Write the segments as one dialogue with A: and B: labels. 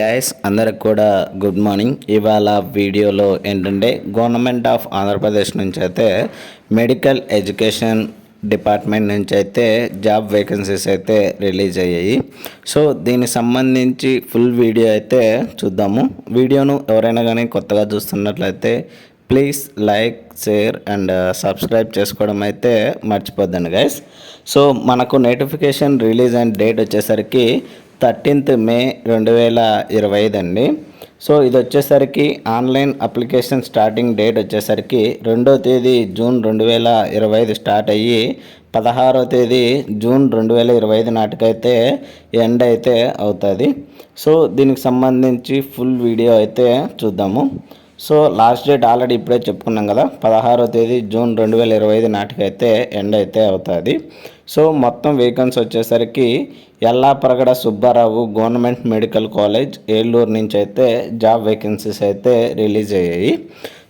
A: Guys అందరికి కూడా good morning ఇవాళ వీడియోలో ఏంటంటే గవర్నమెంట్ ఆఫ్ ఆంధ్రప్రదేశ్ నుంచి అయితే మెడికల్ ఎడ్యుకేషన్ డిపార్ట్మెంట్ నుంచి అయితే జాబ్ వేకెన్సీస్ అయితే రిలీజ్ అయ్యాయి. సో దీనికి సంబంధించి ఫుల్ వీడియో అయితే చూద్దాము. వీడియోను ఎవరైనా కానీ కొత్తగా చూస్తున్నట్లయితే please like share and subscribe చేసుకోవడం అయితే మర్చిపోద్దండి గైస్ సో మనకు నోటిఫికేషన్ రిలీజ్ అండ్ డేట్ వచ్చేసరికి థర్టీన్త్ మే రెండు వేల ఇరవై ఐదు అండి. సో ఇది వచ్చేసరికి ఆన్లైన్ అప్లికేషన్ స్టార్టింగ్ డేట్ వచ్చేసరికి రెండో తేదీ జూన్ రెండు వేల ఇరవై ఐదు స్టార్ట్ అయ్యి పదహారో తేదీ జూన్ రెండు వేల ఇరవై ఐదు నాటికైతే ఎండ్ అయితే అవుతుంది. సో దీనికి సంబంధించి ఫుల్ వీడియో అయితే చూద్దాము. సో లాస్ట్ డేట్ ఆల్రెడీ ఇప్పుడే చెప్పుకున్నాం కదా పదహారో తేదీ జూన్ రెండు వేల ఇరవై ఐదు నాటికైతే ఎండ్ అయితే అవుతుంది. సో మొత్తం వేకెన్సీ వచ్చేసరికి Yellapragada Subbarao government medical college Eluru నుంచి అయితే జాబ్ వేకెన్సీస్ అయితే రిలీజ్ అయ్యాయి.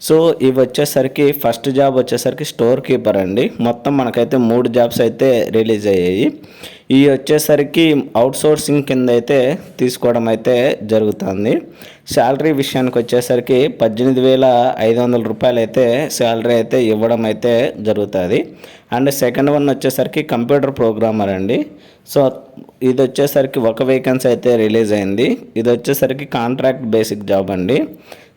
A: సో ఇవి వచ్చేసరికి ఫస్ట్ జాబ్ వచ్చేసరికి స్టోర్ కీపర్ అండి. మొత్తం మనకైతే మూడు జాబ్స్ అయితే రిలీజ్ అయ్యాయి. ఇవి వచ్చేసరికి అవుట్ సోర్సింగ్ కింద అయితే తీసుకోవడం అయితే జరుగుతుంది. శాలరీ విషయానికి వచ్చేసరికి పద్దెనిమిది వేల ఐదు వందల రూపాయలు అయితే శాలరీ అయితే ఇవ్వడం అయితే జరుగుతుంది. అండ్ సెకండ్ వన్ వచ్చేసరికి కంప్యూటర్ ప్రోగ్రామర్ అండి. సో ఇది వచ్చేసరికి ఒక వేకెన్సీ అయితే రిలీజ్ అయింది. ఇది వచ్చేసరికి కాంట్రాక్ట్ బేసిక్ జాబ్ అండి.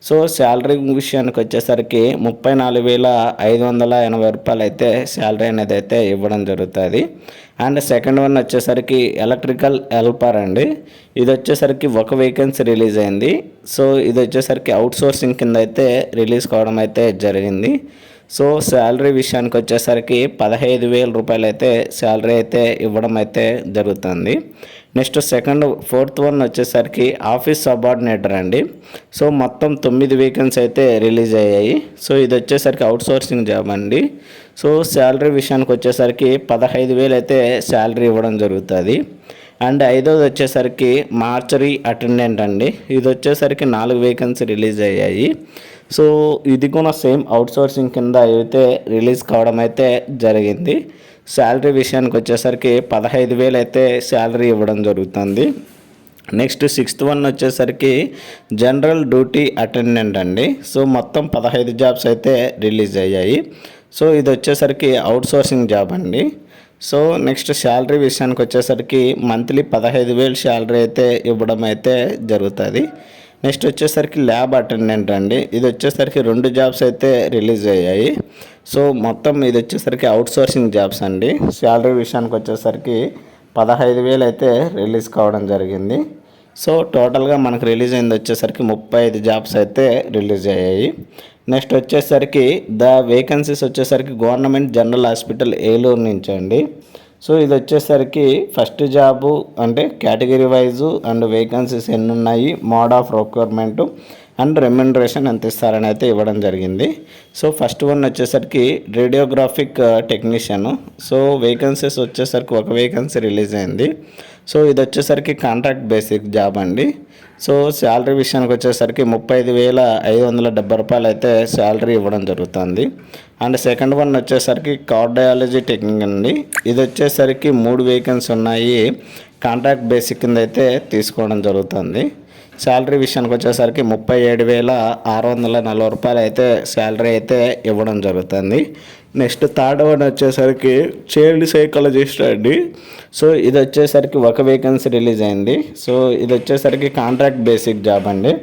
A: సో శాలరీ విషయానికి వచ్చేసరికి ముప్పై నాలుగు వేల ఐదు వందల ఎనభై రూపాయలు అయితే శాలరీ అనేది అయితే ఇవ్వడం జరుగుతుంది. అండ్ సెకండ్ వన్ వచ్చేసరికి ఎలక్ట్రికల్ హెల్పర్ అండి. ఇది వచ్చేసరికి ఒక వేకెన్సీ రిలీజ్ అయింది. సో ఇది వచ్చేసరికి అవుట్ సోర్సింగ్ కింద అయితే రిలీజ్ కావడం అయితే జరిగింది. సో శాలరీ విషయానికి వచ్చేసరికి పదహైదు వేల రూపాయలు అయితే శాలరీ అయితే ఇవ్వడం అయితే జరుగుతుంది. నెక్స్ట్ సెకండ్ ఫోర్త్ వన్ వచ్చేసరికి ఆఫీస్ సబార్డినేటర్ అండి. సో మొత్తం తొమ్మిది వేకెన్సీ అయితే రిలీజ్ అయ్యాయి. సో ఇది వచ్చేసరికి అవుట్ సోర్సింగ్ జాబ్ అండి. సో శాలరీ విషయానికి వచ్చేసరికి పదహైదు వేలు అయితే శాలరీ ఇవ్వడం జరుగుతుంది. అండ్ ఐదోది వచ్చేసరికి మార్చరీ అటెండెంట్ అండి. ఇది వచ్చేసరికి నాలుగు వేకెన్సీ రిలీజ్ అయ్యాయి. సో ఇది కూడా సేమ్ అవుట్ సోర్సింగ్ కింద అయితే రిలీజ్ కావడం అయితే జరిగింది. శాలరీ విషయానికి వచ్చేసరికి పదహైదు వేలు అయితే శాలరీ ఇవ్వడం జరుగుతుంది. నెక్స్ట్ సిక్స్త్ వన్ వచ్చేసరికి జనరల్ డ్యూటీ అటెండెంట్ అండి. సో మొత్తం పదహైదు జాబ్స్ అయితే రిలీజ్ అయ్యాయి. సో ఇది వచ్చేసరికి అవుట్ సోర్సింగ్ జాబ్ అండి. సో నెక్స్ట్ శాలరీ విషయానికి వచ్చేసరికి మంత్లీ పదహైదు వేలు శాలరీ అయితే ఇవ్వడం అయితే జరుగుతుంది. నెక్స్ట్ వచ్చేసరికి ల్యాబ్ అటెండెంట్ అండి. ఇది వచ్చేసరికి రెండు జాబ్స్ అయితే రిలీజ్ అయ్యాయి. సో మొత్తం ఇది వచ్చేసరికి అవుట్ సోర్సింగ్ జాబ్స్ అండి. శాలరీ విషయానికి వచ్చేసరికి పదహైదు వేలు అయితే రిలీజ్ కావడం జరిగింది. సో టోటల్గా మనకు రిలీజ్ అయింది వచ్చేసరికి ముప్పై ఐదు జాబ్స్ అయితే రిలీజ్ అయ్యాయి. నెక్స్ట్ వచ్చేసరికి ద వేకెన్సీస్ వచ్చేసరికి గవర్నమెంట్ జనరల్ హాస్పిటల్ ఏలూరు నుంచి అండి. సో ఇది వచ్చేసరికి ఫస్ట్ జాబు అంటే కేటగిరీ వైజు అండ్ వేకెన్సీస్ ఎన్ని ఉన్నాయి mode of requirement and remuneration ఎంత ఇస్తారని అయితే ఇవ్వడం జరిగింది. సో ఫస్ట్ వన్ వచ్చేసరికి రేడియోగ్రాఫిక్ టెక్నీషియన్. సో వేకెన్సీస్ వచ్చేసరికి ఒక వేకెన్సీ రిలీజ్ అయింది. సో ఇది వచ్చేసరికి కాంట్రాక్ట్ బేసిక్ జాబ్ అండి. సో శాలరీ విషయానికి వచ్చేసరికి ముప్పై ఐదు వేల ఐదు వందల డెబ్బై రూపాయలు అయితే శాలరీ ఇవ్వడం జరుగుతుంది. అండ్ సెకండ్ వన్ వచ్చేసరికి కార్డయాలజీ టెక్నిక్ అండి. ఇది వచ్చేసరికి మూడు వేకెన్సీ ఉన్నాయి. కాంట్రాక్ట్ బేసిక్ కింద అయితే తీసుకోవడం జరుగుతుంది. శాలరీ విషయానికి వచ్చేసరికి ముప్పై ఏడు వేల ఆరు వందల నలభై రూపాయలు అయితే శాలరీ అయితే ఇవ్వడం జరుగుతుంది. నెక్స్ట్ థర్డ్ వన్ వచ్చేసరికి చైల్డ్ సైకాలజిస్ట్ అండి. సో ఇది వచ్చేసరికి ఒక వేకెన్సీ రిలీజ్ అయింది. సో ఇది వచ్చేసరికి కాంట్రాక్ట్ బేసిక్ జాబ్ అండి.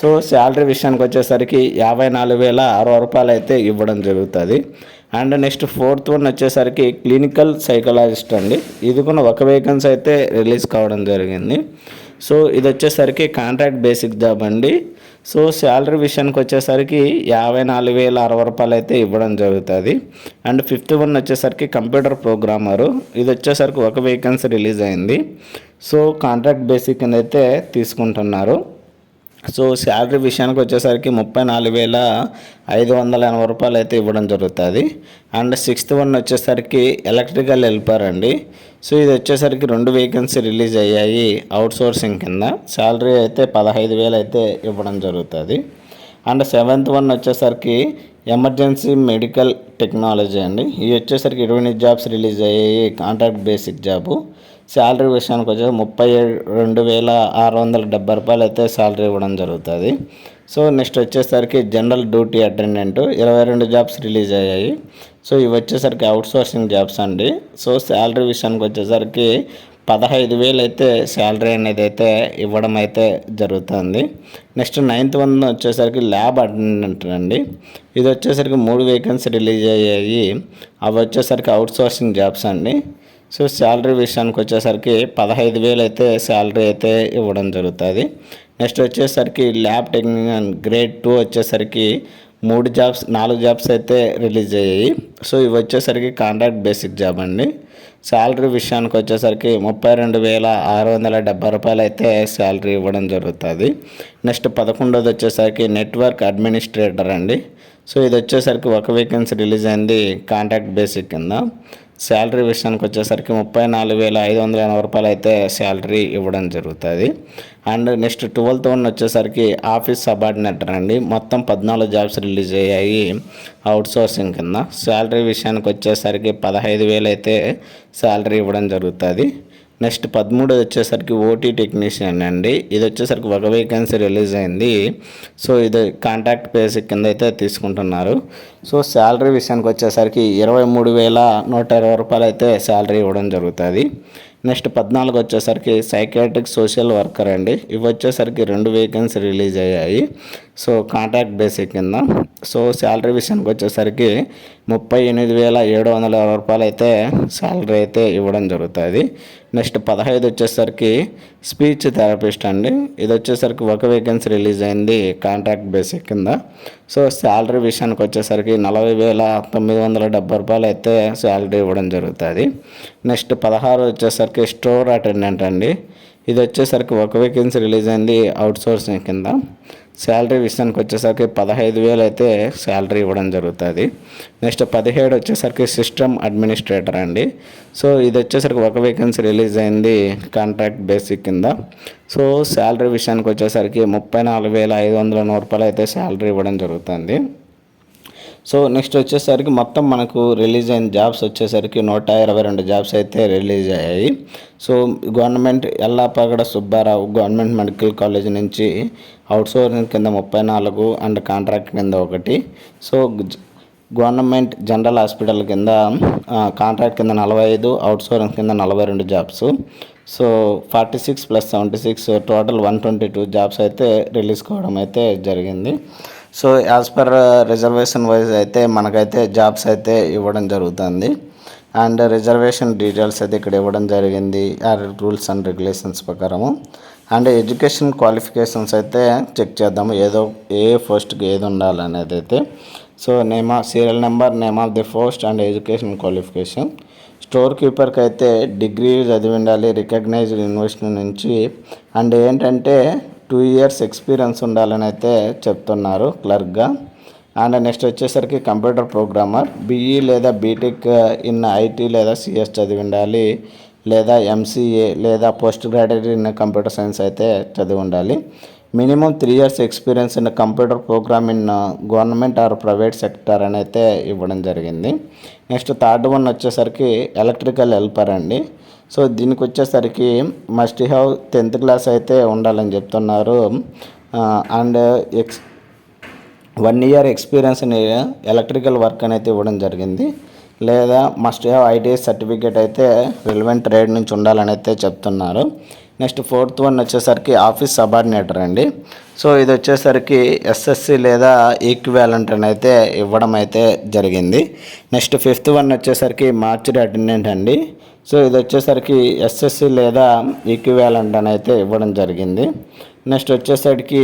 A: సో శాలరీ విషయానికి వచ్చేసరికి యాభై నాలుగు వేల అరవై రూపాయలు అయితే ఇవ్వడం జరుగుతుంది. అండ్ నెక్స్ట్ ఫోర్త్ వన్ వచ్చేసరికి క్లినికల్ సైకాలజిస్ట్ అండి. ఇది కూడా ఒక వేకెన్సీ అయితే రిలీజ్ కావడం జరిగింది. సో ఇది వచ్చేసరికి కాంట్రాక్ట్ బేసిక్ జాబ్ అండి. సో శాలరీ విషయానికి వచ్చేసరికి యాభై నాలుగు వేల అరవై రూపాయలు అయితే ఇవ్వడం జరుగుతుంది. అండ్ ఫిఫ్త్ వన్ వచ్చేసరికి కంప్యూటర్ ప్రోగ్రామరు ఇది వచ్చేసరికి ఒక వేకెన్సీ రిలీజ్ అయింది. సో కాంట్రాక్ట్ బేసిక్ కింద అయితే తీసుకుంటున్నారు. సో శాలరీ విషయానికి వచ్చేసరికి ముప్పై నాలుగు వేల ఐదు వందల ఎనభై రూపాయలు అయితే ఇవ్వడం జరుగుతుంది. అండ్ సిక్స్త్ వన్ వచ్చేసరికి ఎలక్ట్రికల్ హెల్పర్ అండి. సో ఇది వచ్చేసరికి రెండు వేకెన్సీ రిలీజ్ అయ్యాయి అవుట్ సోర్సింగ్ కింద. శాలరీ అయితే పదహైదు వేలు అయితే ఇవ్వడం జరుగుతుంది. అండ్ సెవెంత్ వన్ వచ్చేసరికి ఎమర్జెన్సీ మెడికల్ టెక్నాలజీ అండి. ఇది వచ్చేసరికి ఇరవై జాబ్స్ రిలీజ్ అయ్యాయి. Contract basic job. శాలరీ విషయానికి వచ్చేసి ముప్పై రెండు వేల ఆరు వందల డెబ్బై రూపాయలు అయితే శాలరీ ఇవ్వడం జరుగుతుంది. సో నెక్స్ట్ వచ్చేసరికి జనరల్ డ్యూటీ అటెండెంట్ ఇరవై రెండు జాబ్స్ రిలీజ్ అయ్యాయి. సో ఇవి వచ్చేసరికి అవుట్ సోర్సింగ్ జాబ్స్ అండి. సో శాలరీ విషయానికి వచ్చేసరికి పదహైదు వేలు అయితే శాలరీ అనేది అయితే ఇవ్వడం అయితే జరుగుతుంది. నెక్స్ట్ నైన్త్ వన్ వచ్చేసరికి ల్యాబ్ అటెండెంట్ అండి. ఇది వచ్చేసరికి మూడు వేకెన్సీ రిలీజ్ అయ్యాయి. అవి వచ్చేసరికి అవుట్ సోర్సింగ్ జాబ్స్ అండి. సో శాలరీ విషయానికి వచ్చేసరికి పదహైదు వేలు అయితే శాలరీ అయితే ఇవ్వడం జరుగుతుంది. నెక్స్ట్ వచ్చేసరికి ల్యాబ్ టెక్నీషియన్ గ్రేడ్ టూ వచ్చేసరికి మూడు జాబ్స్ నాలుగు జాబ్స్ అయితే రిలీజ్ అయ్యాయి. సో ఇవి వచ్చేసరికి కాంట్రాక్ట్ బేసిక్ జాబ్ అండి. శాలరీ విషయానికి వచ్చేసరికి ముప్పై రెండు వేల ఆరు వందల డెబ్బై రూపాయలు అయితే శాలరీ ఇవ్వడం జరుగుతుంది. నెక్స్ట్ పదకొండోది వచ్చేసరికి నెట్వర్క్ అడ్మినిస్ట్రేటర్ అండి. సో ఇది వచ్చేసరికి ఒక వేకెన్సీ రిలీజ్ అయింది కాంట్రాక్ట్ బేసిక్ కింద. శాలరీ విషయానికి వచ్చేసరికి ముప్పై నాలుగు వేల ఐదు వందల ఎనభై రూపాయలు అయితే శాలరీ ఇవ్వడం జరుగుతుంది. అండ్ నెక్స్ట్ ట్వెల్త్ వన్ వచ్చేసరికి ఆఫీస్ సబార్డినేటర్ అండి. మొత్తం పద్నాలుగు జాబ్స్ రిలీజ్ అయ్యాయి అవుట్ సోర్సింగ్ కింద. శాలరీ విషయానికి వచ్చేసరికి పదహైదు వేలు అయితే శాలరీ ఇవ్వడం జరుగుతుంది. నెక్స్ట్ పదమూడు వచ్చేసరికి ఓటీ టెక్నీషియన్ అండి. ఇది వచ్చేసరికి ఒక వేకెన్సీ రిలీజ్ అయింది. సో ఇది కాంటాక్ట్ బేసిక్ కింద అయితే తీసుకుంటున్నారు. సో శాలరీ విషయానికి వచ్చేసరికి ఇరవై మూడు వేల నూట ఇరవై రూపాయలు అయితే శాలరీ ఇవ్వడం జరుగుతుంది. నెక్స్ట్ పద్నాలుగు వచ్చేసరికి సైకాట్రిక్ సోషల్ వర్కర్ అండి. ఇవి వచ్చేసరికి రెండు వేకెన్సీ రిలీజ్ అయ్యాయి. సో కాంటాక్ట్ బేసిక్ కింద. సో శాలరీ విషయానికి వచ్చేసరికి ముప్పై ఎనిమిది వేల ఏడు వందల ఇరవై రూపాయలు అయితే శాలరీ అయితే ఇవ్వడం జరుగుతుంది. నెక్స్ట్ పదహైదు వచ్చేసరికి స్పీచ్ థెరపిస్ట్ అండి. ఇది వచ్చేసరికి ఒక వేకెన్సీ రిలీజ్ అయింది కాంట్రాక్ట్ బేసిక్ కింద. సో శాలరీ విషయానికి వచ్చేసరికి నలభై వేల తొమ్మిది వందల డెబ్బై రూపాయలు అయితే శాలరీ ఇవ్వడం జరుగుతుంది. నెక్స్ట్ పదహారు వచ్చేసరికి స్టోర్ అటెండెంట్ అండి. ఇది వచ్చేసరికి ఒక వేకెన్సీ రిలీజ్ అయింది అవుట్ సోర్సింగ్ కింద. శాలరీ విషయానికి వచ్చేసరికి పదహైదు వేలు అయితే శాలరీ ఇవ్వడం జరుగుతుంది. నెక్స్ట్ పదిహేడు వచ్చేసరికి సిస్టమ్ అడ్మినిస్ట్రేటర్ అండి. సో ఇది వచ్చేసరికి ఒక వేకెన్సీ రిలీజ్ అయింది కాంట్రాక్ట్ బేసిక్ కింద. సో శాలరీ విషయానికి వచ్చేసరికి ముప్పై నాలుగు వేల ఐదు వందల రూపాయలు అయితే శాలరీ ఇవ్వడం జరుగుతుంది. సో నెక్స్ట్ వచ్చేసరికి మొత్తం మనకు రిలీజ్ అయిన జాబ్స్ వచ్చేసరికి నూట ఇరవై రెండు జాబ్స్ అయితే రిలీజ్ అయ్యాయి. So government Yellapragada Subbarao government medical college నుంచి అవుట్సోర్సింగ్ కింద ముప్పై నాలుగు అండ్ కాంట్రాక్ట్ కింద ఒకటి. సో గవర్నమెంట్ జనరల్ హాస్పిటల్ కింద కాంట్రాక్ట్ కింద నలభై ఐదు అవుట్సోర్సింగ్ కింద నలభై రెండు jobs. So forty six plus seventy six total one twenty two jobs అయితే రిలీజ్ కావడం అయితే జరిగింది. So as per reservation wise అయితే మనకైతే జాబ్స్ అయితే ఇవ్వడం జరుగుతుంది. అండ్ రిజర్వేషన్ డీటెయిల్స్ అయితే ఇక్కడ ఇవ్వడం జరిగింది. ఆ రూల్స్ అండ్ రెగ్యులేషన్స్ ప్రకారము. అండ్ ఎడ్యుకేషన్ క్వాలిఫికేషన్స్ అయితే చెక్ చేద్దాము. ఏదో ఏ పోస్ట్కి ఏది ఉండాలనేది అయితే. So name of serial number name of the post and education qualification store కీపర్కి అయితే డిగ్రీ చదివి ఉండాలి రికగ్నైజ్డ్ యూనివర్సిటీ నుంచి. అండ్ ఏంటంటే టూ ఇయర్స్ ఎక్స్పీరియన్స్ ఉండాలని అయితే చెప్తున్నారు క్లర్క్గా. అండ్ నెక్స్ట్ వచ్చేసరికి కంప్యూటర్ ప్రోగ్రామర్ బీఈ లేదా బీటెక్ ఇన్ ఐటీ లేదా సిఎస్ చదివి ఉండాలి లేదా ఎంసీఏ లేదా post graduate in computer science అయితే చదివి ఉండాలి minimum three years experience in computer program in government or private sector అని అయితే ఇవ్వడం జరిగింది. నెక్స్ట్ థర్డ్ వన్ వచ్చేసరికి ఎలక్ట్రికల్ హెల్పర్ అండి. సో దీనికి వచ్చేసరికి మస్ట్ హ్యావ్ టెన్త్ క్లాస్ అయితే ఉండాలని చెప్తున్నారు. And ex one year experience electrical work అనేది ఇవ్వడం జరిగింది. లేదా మస్ట్ హ్యావ్ ఐటీఐ సర్టిఫికేట్ అయితే రిలవెంట్ ట్రేడ్ నుంచి ఉండాలని అయితే చెప్తున్నారు. నెక్స్ట్ ఫోర్త్ వన్ వచ్చేసరికి ఆఫీస్ సబార్డినేటర్ అండి. సో ఇది వచ్చేసరికి ఎస్ఎస్సి లేదా ఈక్వాలెంట్ అని అయితే ఇవ్వడం అయితే జరిగింది. నెక్స్ట్ ఫిఫ్త్ వన్ వచ్చేసరికి మార్చరీ అటెండెంట్ అండి. సో ఇది వచ్చేసరికి ఎస్ఎస్సి లేదా ఈక్వాలెంట్ అని అయితే ఇవ్వడం జరిగింది. నెక్స్ట్ వచ్చేసరికి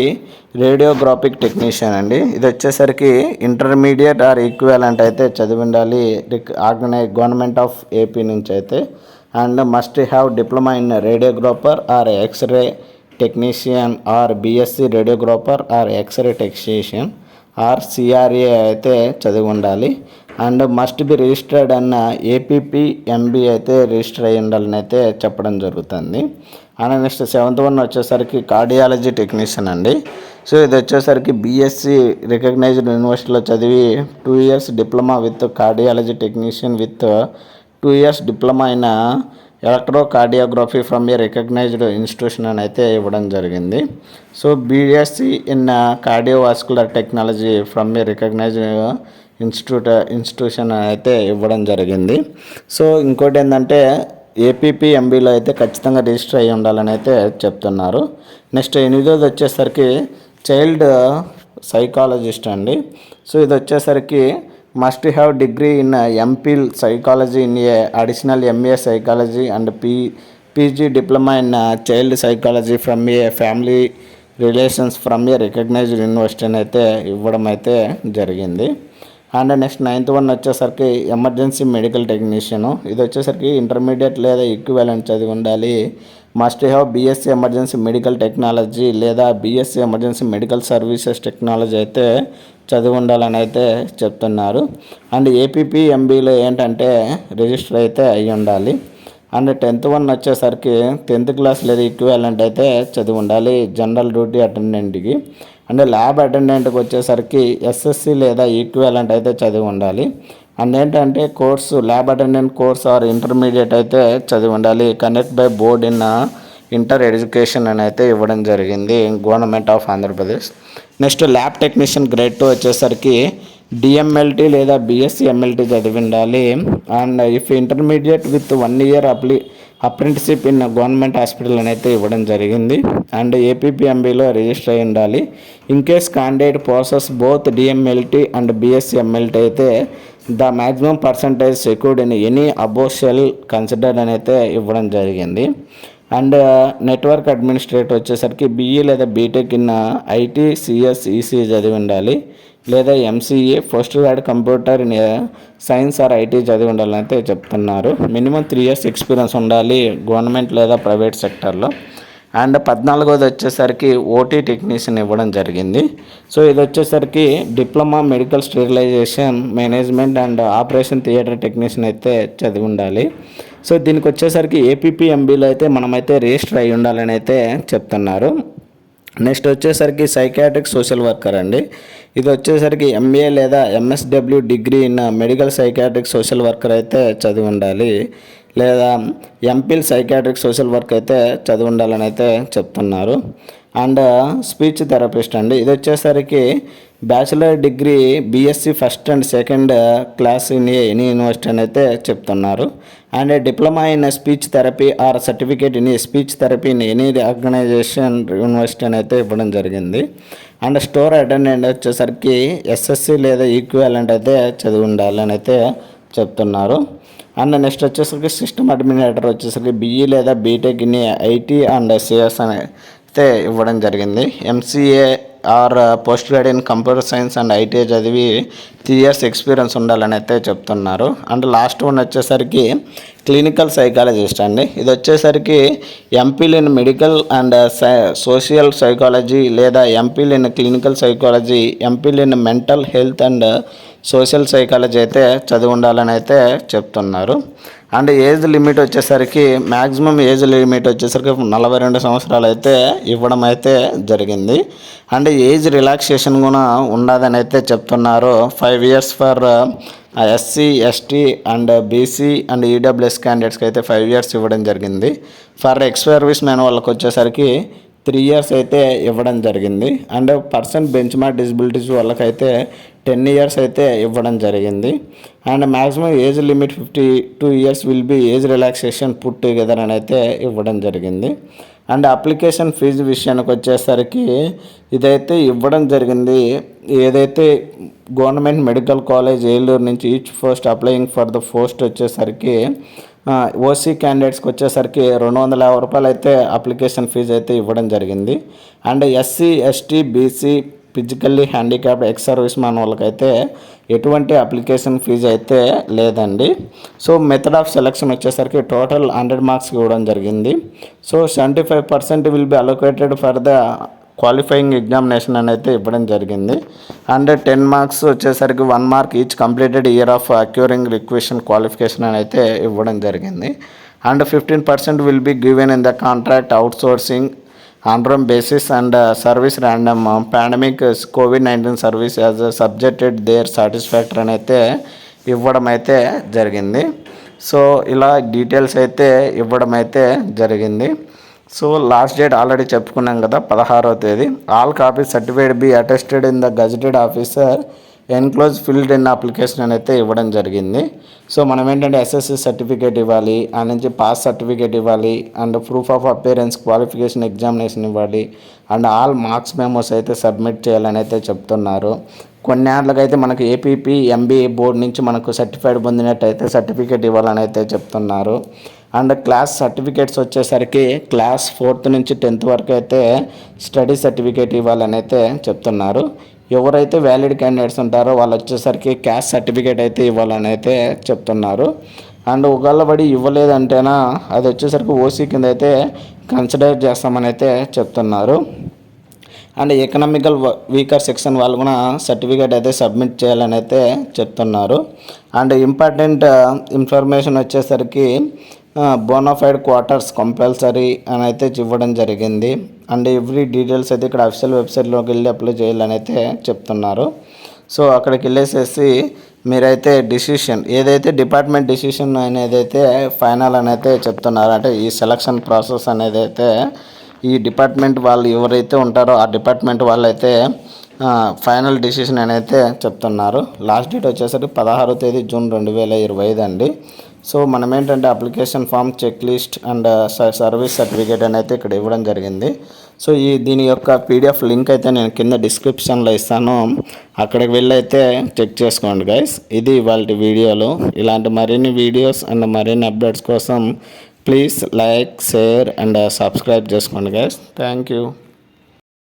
A: రేడియోగ్రాఫిక్ టెక్నీషియన్ అండి. ఇది వచ్చేసరికి ఇంటర్మీడియట్ ఆర్ ఈక్వాలెంట్ అయితే చదివి ఉండాలి ఆర్గనై గవర్నమెంట్ ఆఫ్ ఏపీ నుంచి అయితే. And must have diploma in radiographer or x-ray technician or BSc radiographer or x-ray technician or CRA అయితే చదివి ఉండాలి అండ్ మస్ట్ బి రిజిస్టర్డ్ అన్న ఏపీపీ ఎంబీ అయితే రిజిస్టర్ అయ్యి ఉండాలని అయితే చెప్పడం జరుగుతుంది. అండ్ నెక్స్ట్ సెవెంత్ వన్ వచ్చేసరికి కార్డియాలజీ టెక్నీషియన్ అండి. సో ఇది వచ్చేసరికి బీఎస్సీ రికగ్నైజ్డ్ యూనివర్సిటీలో చదివి two years diploma with cardiology technician with two years diploma అయిన electrocardiography from a recognised institution అని అయితే ఇవ్వడం జరిగింది. So BSc in cardiovascular technology from a recognised institute institution అయితే ఇవ్వడం జరిగింది. సో ఇంకోటి ఏంటంటే ఏపీపీ ఎంబీలో అయితే ఖచ్చితంగా రిజిస్టర్ అయ్యి ఉండాలని అయితే చెప్తున్నారు. నెక్స్ట్ ఎనిమిదోది వచ్చేసరికి చైల్డ్ సైకాలజిస్ట్ అండి. సో ఇది వచ్చేసరికి must have degree in MPhil psychology in a additional MA psychology and P PG diploma in child psychology from a family relations from a recognised university అని అయితే ఇవ్వడం అయితే జరిగింది. అండ్ నెక్స్ట్ నైన్త్ వన్ వచ్చేసరికి emergency medical technician. ఇది వచ్చేసరికి intermediate లేదా equivalent చదివి ఉండాలి. Must have BSc emergency medical technology లేదా BSc emergency medical services technology అయితే చదివి ఉండాలని అయితే చెప్తున్నారు. అండ్ ఏపీపీ ఎంబీలో ఏంటంటే రిజిస్టర్ అయితే అయ్యి ఉండాలి. అండ్ టెన్త్ వన్ వచ్చేసరికి టెన్త్ క్లాస్ లేదా ఈక్వాలెంట్ అయితే చదివి ఉండాలి జనరల్ డ్యూటీ అటెండెంట్కి అండ్ ల్యాబ్ అటెండెంట్కి వచ్చేసరికి ఎస్ఎస్సి లేదా ఈక్వాలెంట్ అయితే చదివి ఉండాలి. అండ్ ఏంటంటే course lab attendant course or intermediate అయితే చదివి ఉండాలి. Connect by board in inter education అని అయితే ఇవ్వడం జరిగింది government of Andhra Pradesh next lab technician grade two వచ్చేసరికి డిఎంఎల్టీ లేదా బిఎస్సి ఎంఎల్టీ చదివి ఉండాలి and if intermediate with one year అప్లి apprenticeship in government hospital అనేది అయితే ఇవ్వడం జరిగింది. అండ్ ఏపీపీఎంబీలో రిజిస్టర్ అయి ఉండాలి. In case candidate process both DMLT and BSc MLT అయితే the maximum percentage secured in any అబోషల్ consider అని అయితే ఇవ్వడం జరిగింది. అండ్ నెట్వర్క్ అడ్మినిస్ట్రేటర్ వచ్చేసరికి బీఈ లేదా BTech in IT CS EC చదివి ఉండాలి లేదా MCA post grad computer in science or IT చదివి ఉండాలని అయితే చెప్తున్నారు. మినిమం త్రీ ఇయర్స్ ఎక్స్పీరియన్స్ ఉండాలి గవర్నమెంట్ లేదా ప్రైవేట్ సెక్టర్లో అండ్ పద్నాలుగోది వచ్చేసరికి ఓటీ టెక్నీషియన్ ఇవ్వడం జరిగింది. సో ఇది వచ్చేసరికి diploma medical sterilisation management and operation theatre technician అయితే చదివి ఉండాలి. సో దీనికి వచ్చేసరికి ఏపీపీ ఎంబీలో అయితే మనమైతే రిజిస్టర్ అయి ఉండాలని అయితే చెప్తున్నారు. నెక్స్ట్ వచ్చేసరికి సైకాట్రిక్ సోషల్ వర్కర్ అండి. ఇది వచ్చేసరికి ఎంఏ లేదా MSW degree in medical psychiatric social worker అయితే చదివి ఉండాలి. లేదా ఎంపిల్ సైకాట్రిక్ సోషల్ వర్క్ అయితే చదివి ఉండాలని అయితే చెప్తున్నారు. అండ్ స్పీచ్ థెరపిస్ట్ అండి. ఇది వచ్చేసరికి bachelor degree BSc first and second class in any university అని అయితే చెప్తున్నారు. And diploma in speech therapy or certificate in speech therapy in any organisation university అని అయితే ఇవ్వడం జరిగింది. అండ్ స్టోర్ అటెండెంట్ వచ్చేసరికి ఎస్ఎస్సి లేదా ఈక్వాలెంట్ అయితే చదివి ఉండాలని అయితే చెప్తున్నారు. అండ్ నెక్స్ట్ వచ్చేసరికి సిస్టమ్ అడ్మినిస్ట్రేటర్ వచ్చేసరికి బీఈ లేదా BTech in IT and CS అని అయితే ఇవ్వడం జరిగింది. MCA or post grad in computer science and ITI చదివి త్రీ ఇయర్స్ ఎక్స్పీరియన్స్ ఉండాలని అయితే చెప్తున్నారు. అండ్ లాస్ట్ వన్ వచ్చేసరికి క్లినికల్ సైకాలజిస్ట్ అండి. ఇది వచ్చేసరికి MPhil in medical and social psychology లేదా MPhil in clinical psychology MPhil in mental health and social psychology అయితే చదివి ఉండాలని అయితే చెప్తున్నారు. అండ్ ఏజ్ లిమిట్ వచ్చేసరికి మ్యాక్సిమం ఏజ్ లిమిట్ వచ్చేసరికి నలభై రెండు సంవత్సరాలు అయితే ఇవ్వడం అయితే జరిగింది. అండ్ ఏజ్ రిలాక్సేషన్ కూడా ఉండదని అయితే చెప్తున్నారు. Five years for SC ST and BC and EWS క్యాండిడేట్స్కి అయితే ఫైవ్ ఇయర్స్ ఇవ్వడం జరిగింది. ఫర్ ఎక్స్ సర్వీస్ మ్యాన్ వాళ్ళకి వచ్చేసరికి త్రీ ఇయర్స్ అయితే ఇవ్వడం జరిగింది. And person benchmark disabilities వాళ్ళకైతే టెన్ ఇయర్స్ అయితే ఇవ్వడం జరిగింది. And maximum age limit fifty two years will be age relaxation put together అని అయితే ఇవ్వడం జరిగింది. అండ్ అప్లికేషన్ ఫీజు విషయానికి వచ్చేసరికి ఇదైతే ఇవ్వడం జరిగింది. ఏదైతే గవర్నమెంట్ మెడికల్ కాలేజ్ ఏలూరు నుంచి each post applying for the post వచ్చేసరికి ఓసీ క్యాండిడేట్స్కి వచ్చేసరికి రెండు వందల యాభై రూపాయలు అయితే అప్లికేషన్ ఫీజు అయితే ఇవ్వడం జరిగింది. And SC ST BC physically handicapped ex service man వాళ్ళకైతే ఎటువంటి అప్లికేషన్ ఫీజు అయితే లేదండి. సో మెథడ్ ఆఫ్ సెలక్షన్ వచ్చేసరికి టోటల్ హండ్రెడ్ మార్క్స్ ఇవ్వడం జరిగింది. So seventy five percent will be allocated for the qualifying examination అని అయితే ఇవ్వడం జరిగింది. అండ్ టెన్ మార్క్స్ వచ్చేసరికి one mark each completed year of acquiring requisition qualification అని అయితే ఇవ్వడం జరిగింది. And fifteen percent will be given in the contract outsourcing ఆండ్రమ్ basis and service random pandemic COVID nineteen service as subjected their satisfactory అని అయితే ఇవ్వడం అయితే జరిగింది. So ఇలా డీటెయిల్స్ అయితే ఇవ్వడం అయితే జరిగింది. సో లాస్ట్ డేట్ ఆల్రెడీ చెప్పుకున్నాం కదా పదహారవ తేదీ. All copies certified be attested in the gazetted officer enclose filled in application అని అయితే ఇవ్వడం జరిగింది. సో మనం ఏంటంటే ఎస్ఎస్సి సర్టిఫికేట్ ఇవ్వాలి ఆ నుంచి పాస్ సర్టిఫికేట్ ఇవ్వాలి and proof of appearance qualification examination ఇవ్వాలి అండ్ ఆల్ మార్క్స్ మెమోస్ అయితే సబ్మిట్ చేయాలని అయితే చెప్తున్నారు. కొన్నేళ్ళకైతే మనకు ఏపీపీ ఎంబీఏ బోర్డు నుంచి మనకు సర్టిఫైడ్ పొందినట్టయితే సర్టిఫికేట్ ఇవ్వాలని అయితే చెప్తున్నారు. అండ్ క్లాస్ సర్టిఫికేట్స్ వచ్చేసరికి క్లాస్ ఫోర్త్ నుంచి టెన్త్ వరకు అయితే స్టడీ సర్టిఫికేట్ ఇవ్వాలని అయితే చెప్తున్నారు. ఎవరైతే వ్యాలిడ్ క్యాండిడేట్స్ ఉంటారో వాళ్ళు వచ్చేసరికి క్యాస్ట్ సర్టిఫికేట్ అయితే ఇవ్వాలని అయితే చెప్తున్నారు. అండ్ ఒకవేళ పడి ఇవ్వలేదంటేనా అది వచ్చేసరికి ఓసీ కింద అయితే కన్సిడర్ చేస్తామని అయితే చెప్తున్నారు. అండ్ ఎకనామికల్ వీకర్ సెక్షన్ వాళ్ళు కూడా సర్టిఫికేట్ అయితే సబ్మిట్ చేయాలని అయితే చెప్తున్నారు. అండ్ ఇంపార్టెంట్ ఇన్ఫర్మేషన్ uh, వచ్చేసరికి బోనోఫైడ్ క్వార్టర్స్ కంపల్సరీ అని అయితే ఇవ్వడం జరిగింది. అండ్ ఎవ్రీ డీటెయిల్స్ అయితే ఇక్కడ అఫీషియల్ వెబ్సైట్లోకి వెళ్ళి అప్లై చేయాలని అయితే చెప్తున్నారు. సో అక్కడికి వెళ్ళేసేసి మీరైతే డిసిషన్ ఏదైతే డిపార్ట్మెంట్ డిసిషన్ అనేది అయితే ఫైనల్ అనేది చెప్తున్నారు అంటే ఈ సెలక్షన్ ప్రాసెస్ అనేది అయితే ఈ డిపార్ట్మెంట్ వాళ్ళు ఎవరైతే ఉంటారో ఆ డిపార్ట్మెంట్ వాళ్ళైతే ఫైనల్ డిసిషన్ అని అయితే చెప్తున్నారు. లాస్ట్ డేట్ వచ్చేసరికి పదహారో తేదీ జూన్ రెండు వేల ఇరవై ఐదు అండి. సో మనం ఏంటంటే application form check list and service certificate అని అయితే ఇక్కడ ఇవ్వడం జరిగింది. సో ఈ దీని యొక్క పీడిఎఫ్ లింక్ అయితే నేను కింద డిస్క్రిప్షన్లో ఇస్తాను. అక్కడికి వెళ్ళైతే చెక్ చేసుకోండి గైస్. ఇది ఇవాళ వీడియోలో. ఇలాంటి మరిన్ని వీడియోస్ అండ్ మరిన్ని అప్డేట్స్ కోసం please like share and subscribe చేసుకోండి గైస్. Thank you.